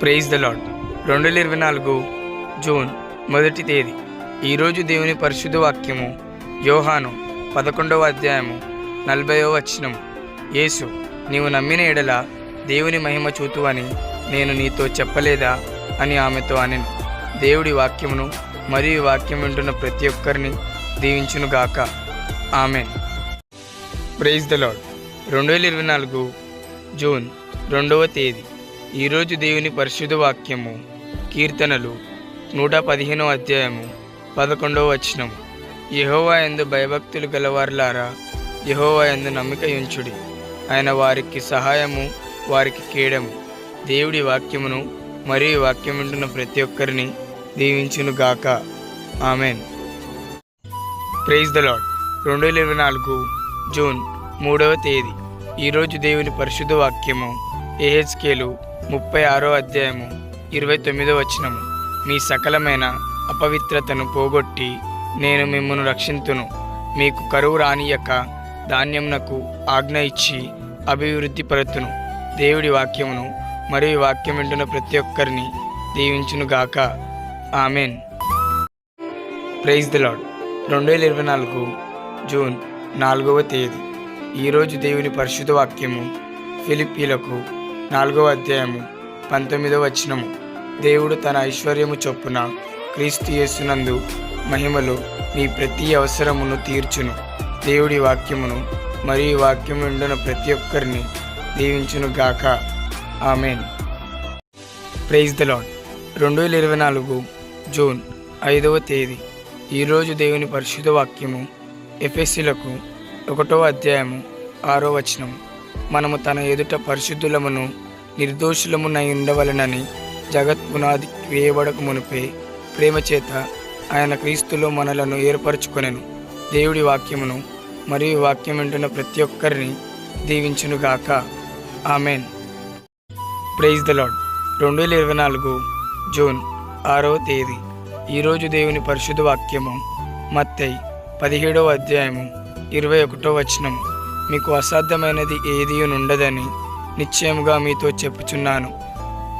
Praise the lord రెండు వేల ఇరవై నాలుగు జూన్ మొదటి తేదీ. ఈరోజు దేవుని పరిశుద్ధ వాక్యము యోహాను పదకొండవ అధ్యాయము నలభైవ వచ్చినం యేసు నీవు నమ్మిన ఎడల దేవుని మహిమ చూతువని నేను నీతో చెప్పలేదా అని ఆమెతో అనెను. దేవుడి వాక్యమును మరియు వాక్యం వింటున్న ప్రతి ఒక్కరిని దీవించునుగాక ఆమె ప్రైజ్ ద లాడ్ రెండు వేల ఇరవై నాలుగు జూన్ రెండవ తేదీ. ఈరోజు దేవుని పరిశుద్ధ వాక్యము కీర్తనలు నూట పదిహేనవ అధ్యాయము పదకొండవ వచనం. యహోవా ఎందు భయభక్తులు గలవారులారా యహోవా ఎందు నమ్మిక ఉంచుడి ఆయన వారికి సహాయము వారికి కీడము. దేవుడి వాక్యమును మరియు వాక్యం వింటున్న ప్రతి ఒక్కరిని దీవించును గాక. ఆమెన్. ప్రైజ్ ద లాడ్ రెండు వేల ఇరవై నాలుగు జూన్ మూడవ తేదీ. ఈరోజు దేవుని పరిశుద్ధ వాక్యము ఏహెచ్కేలు ముప్పై ఆరో అధ్యాయము ఇరవై తొమ్మిదో వచనము. మీ సకలమైన అపవిత్రతను పోగొట్టి నేను మిమ్మను రక్షింతును. మీకు కరువు రానియక ధాన్యంనకు ఆజ్ఞ ఇచ్చి అభివృద్ధి పరుతును. దేవుడి వాక్యమును మరియు వాక్యం వింటున్న ప్రతి ఒక్కరిని దీవించును గాక. ఆమెన్. ప్రైజ్ ది లాడ్ రెండు వేల ఇరవై నాలుగు జూన్ నాలుగవ తేదీ. ఈరోజు దేవుని పరిశుద్ధ వాక్యము ఫిలిప్పీలకు నాలుగవ అధ్యాయము పంతొమ్మిదవ వచనము. దేవుడు తన ఐశ్వర్యము చొప్పున క్రీస్తు యేసునందు మహిమలో మీ ప్రతి అవసరమును తీర్చును. దేవుడి వాక్యమును మరియు వాక్యము వాక్యం ప్రతి ఒక్కరిని దీవించును గాక. ఆమెన్. ప్రైజ్ ద లాడ్ రెండు వేల ఇరవై నాలుగు జూన్ ఐదవ తేదీ. ఈరోజు దేవుని పరిశుద్ధ వాక్యము ఎఫెస్సీలకు ఒకటవ అధ్యాయము ఆరో వచనం మనము తన ఎదుట పరిశుద్ధులమును నిర్దోషులమునై ఉండవలనని జగత్ పునాది వేయబడక మునిపే ప్రేమ చేత ఆయన క్రీస్తులో మనలను ఏర్పరచుకొనెను. దేవుడి వాక్యమును మరియు వాక్యం వింటున్న ప్రతి ఒక్కరిని దీవించునుగాక ఆమెన్. ప్రైజ్ ద లాడ్ రెండు వేల ఇరవై నాలుగు జూన్ ఆరవ తేదీ. ఈరోజు దేవుని పరిశుద్ధ వాక్యము మత్తై పదిహేడవ అధ్యాయము ఇరవై ఒకటో వచనం మీకు అసాధ్యమైనది ఏదీ ఉండదని నిశ్చయముగా మీతో చెప్పుచున్నాను.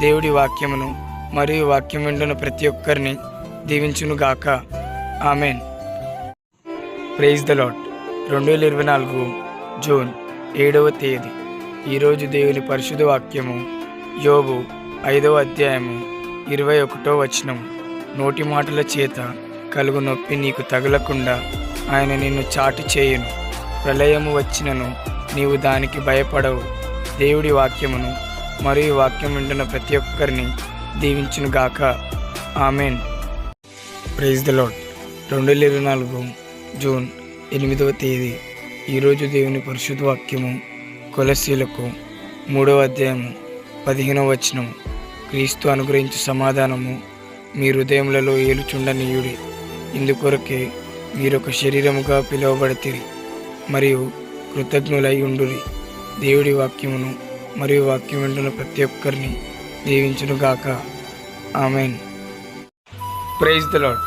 దేవుడి వాక్యమును మరియు వాక్యం వింటున్న ప్రతి ఒక్కరిని దీవించునుగాక. ఆమెన్. ప్రైజ్ ద లాట్ రెండు వేల ఇరవై నాలుగు జూన్ ఏడవ తేదీ. ఈరోజు దేవుని పరిశుద్ధ వాక్యము యోబు ఐదవ అధ్యాయము ఇరవై ఒకటో వచనం నోటి మాటల చేత కలుగు నొప్పి నీకు తగలకుండా ఆయన నిన్ను చాటి చేయును. ప్రళయము వచ్చినను నీవు దానికి భయపడవు. దేవుడి వాక్యమును మరియు వాక్యం వింటున్న ప్రతి ఒక్కరిని దీవించునుగాక ఆమెన్. ప్రైజ్ ద లాడ్ రెండు వేల ఇరవై నాలుగు జూన్ ఎనిమిదవ తేదీ. ఈరోజు దేవుని పరిశుద్ధ వాక్యము కొలసీలకు మూడవ అధ్యాయము పదిహేనవ వచనం క్రీస్తు అనుగ్రహించు సమాధానము మీ హృదయములలో ఏలుచుండనీయుడి. ఇందుకొరకే మీరొక శరీరముగా పిలువబడితే మరియు కృతజ్ఞులై ఉండురి. దేవుడి వాక్యమును మరియు వాక్యం వింటున్న ప్రతి ఒక్కరిని దీవించునుగాక. ఆమెన్. ప్రైజ్ ద లాడ్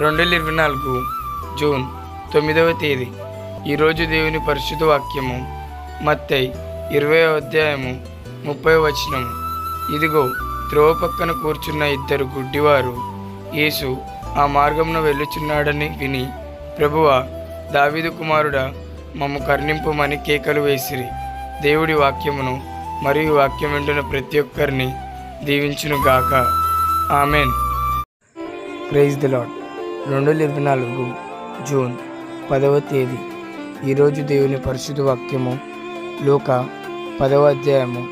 రెండు వేల ఇరవై నాలుగు జూన్ తొమ్మిదవ తేదీ. ఈరోజు దేవుని పరిశుద్ధ వాక్యము మత్తై ఇరవై అధ్యాయము ముప్పై వచనము. ఇదిగో త్రోవ పక్కన కూర్చున్న ఇద్దరు గుడ్డివారు యేసు ఆ మార్గమున వెళ్ళుచున్నాడని విని ప్రభువ దావీదు కుమారుడా మమ్ము కర్ణింపుమని కేకలు వేసిరి. దేవుడి వాక్యమును మరియు వాక్యం వింటున్న ప్రతి ఒక్కరిని దీవించును గాక ఆమెన్. ప్రైజ్ ది లాడ్ రెండు వేల ఇరవై నాలుగు జూన్ పదవ తేదీ. ఈరోజు దేవుని పరిశుద్ధ వాక్యము లోక పదవ అధ్యాయము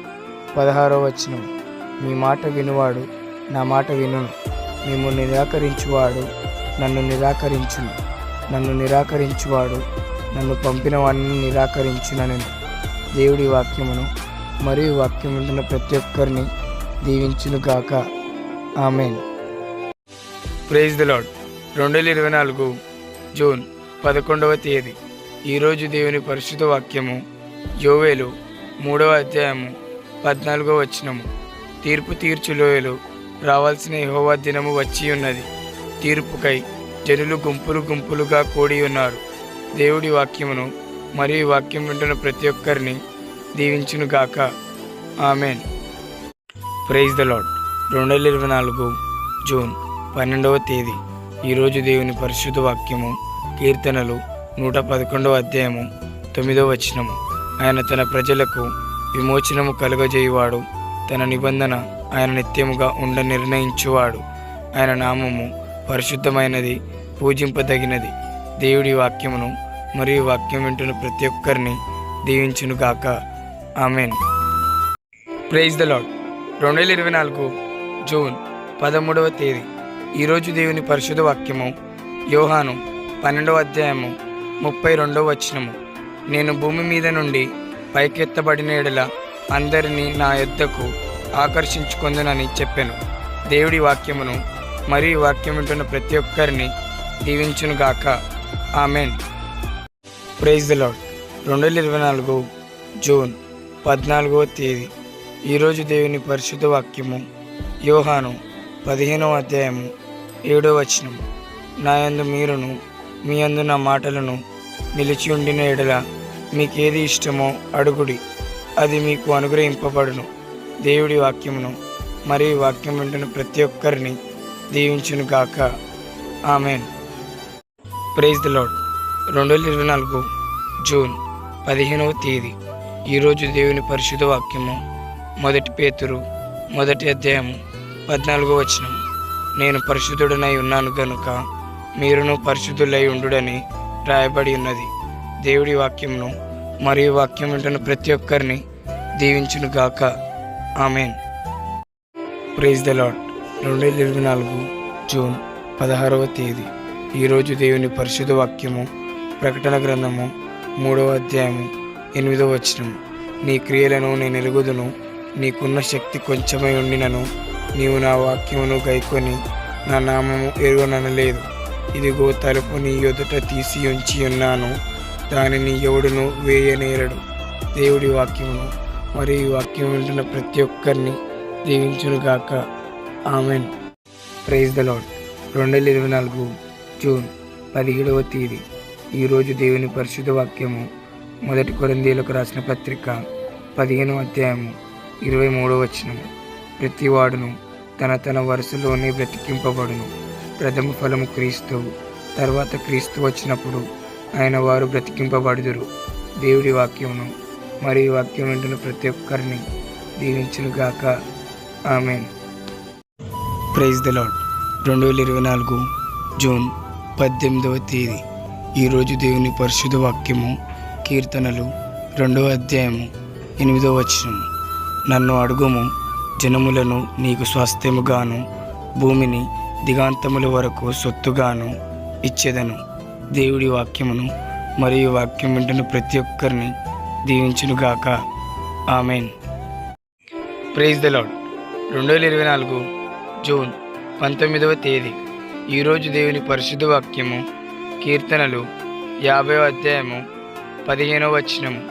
పదహారవ వచనం. మీ మాట వినువాడు నా మాట వినును. మేము నిరాకరించువాడు నన్ను నిరాకరించును. నన్ను నిరాకరించువాడు నన్ను పంపిన వాడిని నిరాకరించునని దేవుడి వాక్యమును మరియు వాక్యం వింటున్న ప్రతి ఒక్కరిని దీవించునుగాక ఆమెన్. ప్రైజ్ ద లాడ్ రెండు వేల ఇరవై నాలుగు జూన్ పదకొండవ తేదీ. ఈరోజు దేవుని పరిశుద్ధ వాక్యము యోవేలు మూడవ అధ్యాయము పద్నాలుగవ వచనము. తీర్పు తీర్చులోయలు రావాల్సిన యహోవా దినము వచ్చి ఉన్నది. తీర్పుకై జనులు గుంపులు గుంపులుగా కూడి ఉన్నారు. దేవుడి వాక్యమును మరియు ఈ వాక్యం వింటున్న ప్రతి ఒక్కరిని దీవించునుగాక ఆమెన్. ప్రైజ్ ద లాడ్ రెండు వేల ఇరవై నాలుగు జూన్ పన్నెండవ తేదీ. ఈరోజు దేవుని పరిశుద్ధ వాక్యము కీర్తనలు నూట పదకొండవ అధ్యాయము తొమ్మిదవ వచనము. ఆయన తన ప్రజలకు విమోచనము కలుగజేయువాడు. తన నిబంధన ఆయన నిత్యముగా ఉండ నిర్ణయించువాడు. ఆయన నామము పరిశుద్ధమైనది పూజింపదగినది. దేవుడి వాక్యమును మరియు వాక్యం వింటున్న ప్రతి ఒక్కరిని దీవించునుగాక. ఆమెన్. ప్రైజ్ ద లాడ్ రెండు వేల ఇరవై నాలుగు జూన్ పదమూడవ తేదీ. ఈరోజు దేవుని పరిశుద్ధ వాక్యము యోహాను పన్నెండవ అధ్యాయము ముప్పై రెండవ వచనము. నేను భూమి మీద నుండి పైకెత్తబడిన ఎడల అందరినీ నా యొద్దకు ఆకర్షించుకుందనని చెప్పాను. దేవుడి వాక్యమును మరియు వాక్యం వింటున్న ప్రతి ఒక్కరిని దీవించునుగాక. ఆమెన్. ప్రైజ్ ద లాడ్ రెండు వేల ఇరవై నాలుగు జూన్ పద్నాలుగవ తేదీ. ఈరోజు దేవుని పరిశుద్ధ వాక్యము యోహాను పదిహేనవ అధ్యాయము ఏడో వచనం నాయందు మీరును మీ యందు నా మాటలను నిలిచి ఉండిన ఎడల మీకేది ఇష్టమో అడుగుడి. అది మీకు అనుగ్రహింపబడును. దేవుడి వాక్యమును మరియు వాక్యం వింటున్న ప్రతి ఒక్కరిని దీవించును గాక ఆమెన్. ప్రైజ్ ది లాడ్ రెండు వేల ఇరవై నాలుగు జూన్ పదిహేనవ తేదీ. ఈరోజు దేవుని పరిశుద్ధ వాక్యము. మొదటి పేతురు మొదటి అధ్యాయము పద్నాలుగో వచనం. నేను పరిశుద్ధుడనై ఉన్నాను కనుక మీరును పరిశుద్ధులై ఉండుడని రాయబడి ఉన్నది. దేవుడి వాక్యమును మరియు వాక్యం వింటున్న ప్రతి ఒక్కరిని దీవించును గాక. ఆమెన్. ప్రైజ్ ద లాడ్ రెండు వేల ఇరవై నాలుగు జూన్ పదహారవ తేదీ. ఈరోజు దేవుని పరిశుద్ధ వాక్యము ప్రకటన గ్రంథము మూడవ అధ్యాయము ఎనిమిదవ వచనం నీ క్రియలను నేను ఎరుగుదును నీకున్న శక్తి కొంచెమై ఉండినను నీవు నా వాక్యమును గైకొని నా నామము ఎరుగననలేదు. ఇదిగో తలుపు నీ ఎదుట తీసి ఉంచి ఉన్నాను దానిని ఎవడును వేయనేరడు. దేవుడి వాక్యమును మరియు ఈ వాక్యం వింటున్న ప్రతి ఒక్కరిని దీవించునుగాక. ఆమెన్. ప్రైజ్ ద లాడ్ రెండు వేల ఇరవై నాలుగు. జూన్ పదిహేడవ తేదీ. ఈరోజు దేవుని పరిశుద్ధ వాక్యము మొదటి కొరందీలకు రాసిన పత్రిక పదిహేనవ అధ్యాయము ఇరవై మూడవ వచనము. ప్రతివాడును తన తన వరుసలోనే బ్రతికింపబడును. ప్రథమ ఫలము క్రీస్తు తర్వాత క్రీస్తు వచ్చినప్పుడు ఆయన వారు బ్రతికింపబడుదురు. దేవుడి వాక్యమును మరియు వాక్యం వింటున్న ప్రతి ఒక్కరిని దీవించునుగాక ఆమెన్. ప్రైజ్ ద లాడ్ రెండు వేల ఇరవై నాలుగు జూన్ పద్దెనిమిదవ తేదీ. ఈరోజు దేవుని పరిశుద్ధ వాక్యము కీర్తనలు రెండవ అధ్యాయము ఎనిమిదవ వచనము. నన్ను అడుగుము జనములను నీకు స్వాస్థ్యముగాను భూమిని దిగాంతముల వరకు సొత్తుగాను ఇచ్చేదను. దేవుడి వాక్యమును మరియు వాక్యం వింటున్న ప్రతి ఒక్కరిని దీవించునుగాక. ఆమెన్. ప్రైజ్ ద లాడ్ రెండు వేల ఇరవై నాలుగు జూన్ పంతొమ్మిదవ తేదీ. ఈరోజు దేవుని పరిశుద్ధ వాక్యము కీర్తనలు యాభైవ అధ్యాయము పదిహేనవ వచనము.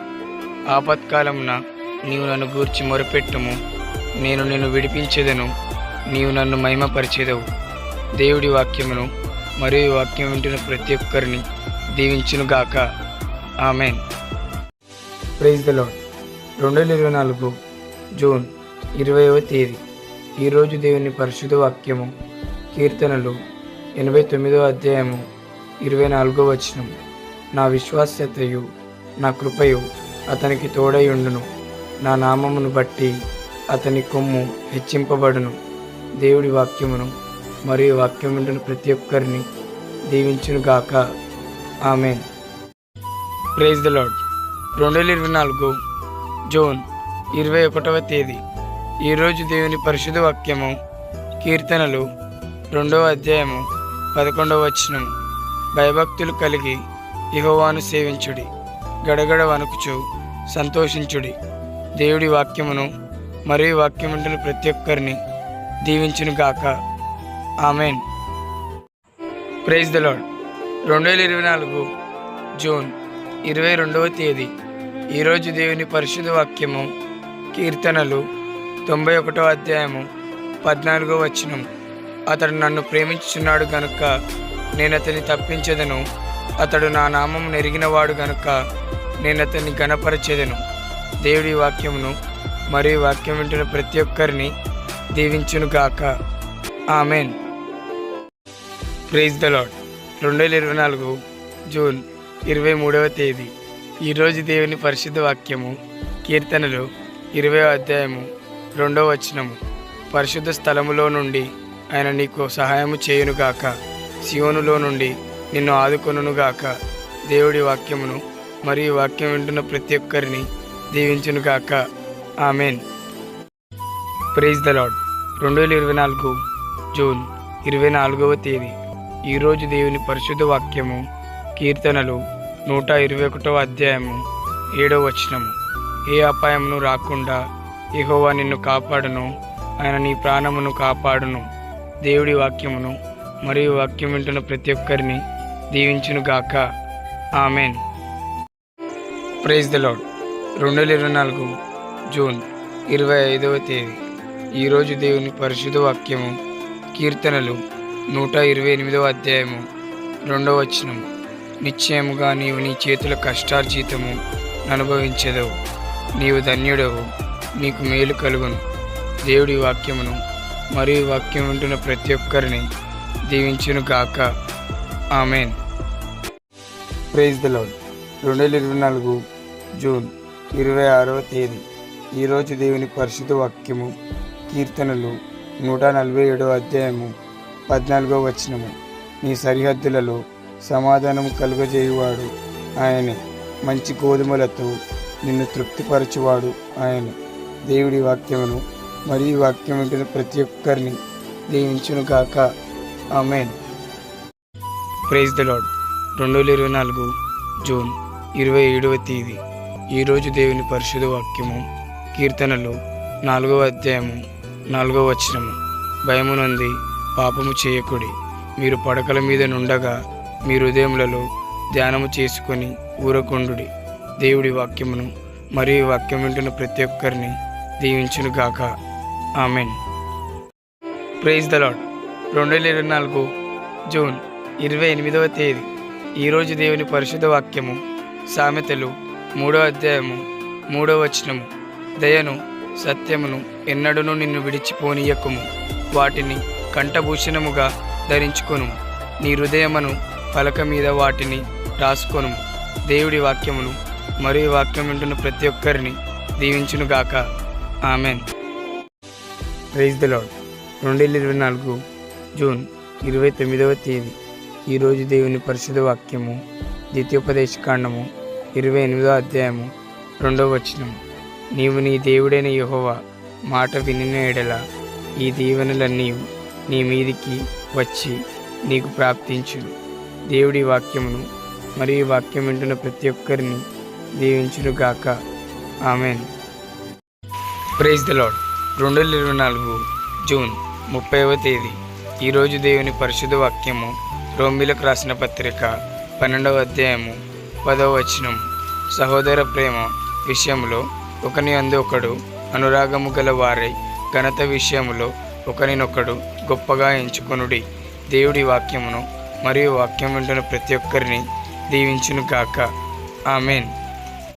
ఆపత్కాలమున నీవు నన్ను గూర్చి మొరపెట్టుము. నేను నిన్ను విడిపించేదను. నీవు నన్ను మహిమపరిచేదవు. దేవుడి వాక్యమును మరియు వాక్యం వింటున్న ప్రతి ఒక్కరిని దీవించునుగాక. ఆమెన్. ప్రైజ్ ద లాడ్ రెండు వేల ఇరవై నాలుగు జూన్ ఇరవైవ తేదీ. ఈరోజు దేవుని పరిశుద్ధ వాక్యము కీర్తనలు ఎనభై తొమ్మిదో అధ్యాయము ఇరవై నాలుగో వచనం నా విశ్వాస్యతయు నా కృపయు అతనికి తోడయుండును. నా నామమును బట్టి అతని కొమ్ము హెచ్చింపబడును. దేవుడి వాక్యమును మరియు వాక్యం వింటున్న ప్రతి ఒక్కరిని దీవించునుగాక ఆమె ప్రైజ్ ద లాడ్ రెండు వేల ఇరవై నాలుగు జూన్ ఇరవై ఒకటవ తేదీ. ఈరోజు దేవుని పరిశుద్ధ వాక్యము కీర్తనలు రెండవ అధ్యాయము పదకొండవ వచనం. భయభక్తులు కలిగి ఇహోవాను సేవించుడి. గడగడ వణుకుచు సంతోషించుడి. దేవుడి వాక్యమును మరియు వాక్యముంటున్న ప్రతి ఒక్కరిని దీవించునుగాక ఆమెన్. ప్రైజ్ ద లాడ్ రెండు వేల ఇరవై నాలుగు జూన్ ఇరవై రెండవ తేదీ. ఈరోజు దేవుని పరిశుద్ధ వాక్యము కీర్తనలు తొంభై ఒకటో అధ్యాయము పద్నాలుగో వచనం అతడు నన్ను ప్రేమించుచున్నాడు గనుక నేను అతన్ని తప్పించేదను. అతడు నా నామం నెరిగినవాడు గనుక నేను అతన్ని గణపరచేదను దేవుడి వాక్యమును మరియు వాక్యం వింటున్న ప్రతి ఒక్కరిని దీవించునుగాక ఆమెన్. ప్రైజ్ ద లాడ్ రెండు వేల ఇరవై నాలుగు జూన్ ఇరవై మూడవ తేదీ ఈరోజు దేవుని పరిశుద్ధ వాక్యము కీర్తనలు ఇరవై అధ్యాయము రెండవ వచనము. పరిశుద్ధ స్థలములో నుండి ఆయన నీకు సహాయము చేయునుగాక సియోనులో నుండి నిన్ను ఆదుకొనుగాక దేవుడి వాక్యమును మరియు వాక్యం వింటున్న ప్రతి ఒక్కరిని దీవించునుగాక ఆమెన్. ప్రైజ్ ద లాడ్ రెండు వేల ఇరవై నాలుగు జూన్ ఇరవై నాలుగవ తేదీ. ఈరోజు దేవుని పరిశుద్ధ వాక్యము కీర్తనలు నూట ఇరవై ఒకటవ అధ్యాయము ఏడవ వచనము. ఏ అపాయమును రాకుండా ఇహోవా నిన్ను కాపాడును. ఆయన నీ ప్రాణమును కాపాడును. దేవుడి వాక్యమును మరియు వాక్యం వింటున్న ప్రతి ఒక్కరిని దీవించునుగాక ఆమెన్. ప్రైజ్ ద లాడ్ రెండు వేల ఇరవై నాలుగు జూన్ ఇరవై ఐదవ తేదీ. ఈరోజు దేవుని పరిశుద్ధ వాక్యము కీర్తనలు నూట ఇరవై ఎనిమిదవ అధ్యాయము రెండవ వచనము. నిశ్చయముగా నీవు నీ చేతుల కష్టార్జితము అనుభవించదవు. నీవు ధన్యుడవు నీకు మేలు కలుగును. దేవుడి వాక్యమును మరియు వాక్యం వింటున్న ప్రతి ఒక్కరిని దీవించును గాక. ఆమెన్. ప్రైజ్ ద రెండు వేల ఇరవై నాలుగు జూన్ ఇరవై ఆరవ తేదీ. ఈరోజు దేవుని పరిశుద్ధ వాక్యము కీర్తనలు నూట నలభై ఏడవ అధ్యాయము పద్నాలుగో వచనము. నీ సరిహద్దులలో సమాధానము కలుగజేయువాడు ఆయనే. మంచి గోధుమలతో నిన్ను తృప్తిపరచువాడు ఆయన. దేవుడి వాక్యమును మరియు వాక్యం వింటున్న ప్రతి ఒక్కరిని దీవించును గాక ఆమెన్. ప్రైజ్ ద లాడ్ రెండు వేల ఇరవై నాలుగు జూన్ ఇరవై ఏడవ తేదీ. ఈరోజు దేవుని పరిశుధ వాక్యము కీర్తనలు నాలుగవ అధ్యాయము నాలుగవ వచనము. భయము నొంది పాపము చేయకుడి. మీరు పడకల మీద నుండగా మీ హృదయములలో ధ్యానము చేసుకొని ఊరకొండుడి. దేవుడి వాక్యమును మరియు వాక్యం వింటున్న ప్రతి ఒక్కరిని దీవించును గాక ఆమెన్. ప్రైజ్ ద లాడ్ రెండు వేల ఇరవై నాలుగు జూన్ ఇరవై ఎనిమిదవ తేదీ. ఈరోజు దేవుని పరిశుద్ధ వాక్యము సామెతలు మూడవ అధ్యాయము మూడవ వచనము. దయను సత్యమును ఎన్నడను నిన్ను విడిచిపోనీయకుము. వాటిని కంఠభూషణముగా ధరించుకొను నీ హృదయమును పలక మీద వాటిని రాసుకొను దేవుడి వాక్యమును మరియు వాక్యం వింటున్న ప్రతి ఒక్కరిని దీవించునుగాక. ఆమెన్. ప్రైజ్ ద లాడ్ రెండు వేల ఇరవై నాలుగు జూన్ ఇరవై తొమ్మిదవ తేదీ. ఈరోజు దేవుని పరిశుద్ధ వాక్యము ద్వితీయోపదేశ కాండము ఇరవై ఎనిమిదో అధ్యాయము రెండవ వచనం నీవు నీ దేవుడైన యహోవా మాట వినిన ఎడల ఈ దీవెనలన్నీ నీ మీదికి వచ్చి నీకు ప్రాప్తించు దేవుడి వాక్యమును మరియు వాక్యం వింటున్న ప్రతి ఒక్కరిని దీవించునుగాక. ఆమెన్. ప్రైజ్ ద లాడ్ రెండు వేల ఇరవై నాలుగు జూన్ ముప్పైవ తేదీ. ఈరోజు దేవుని పరిశుద్ధ వాక్యము రోమిలకు రాసిన పత్రిక పన్నెండవ అధ్యాయము పదవ వచనం. సహోదర ప్రేమ విషయంలో ఒకని అందు ఒకడు అనురాగము గల వారై ఘనత విషయంలో ఒకరినొకడు గొప్పగా ఎంచుకొనుడి. దేవుడి వాక్యమును మరియు వాక్యం వింటున్న ప్రతి ఒక్కరిని దీవించును కాక ఆమెన్.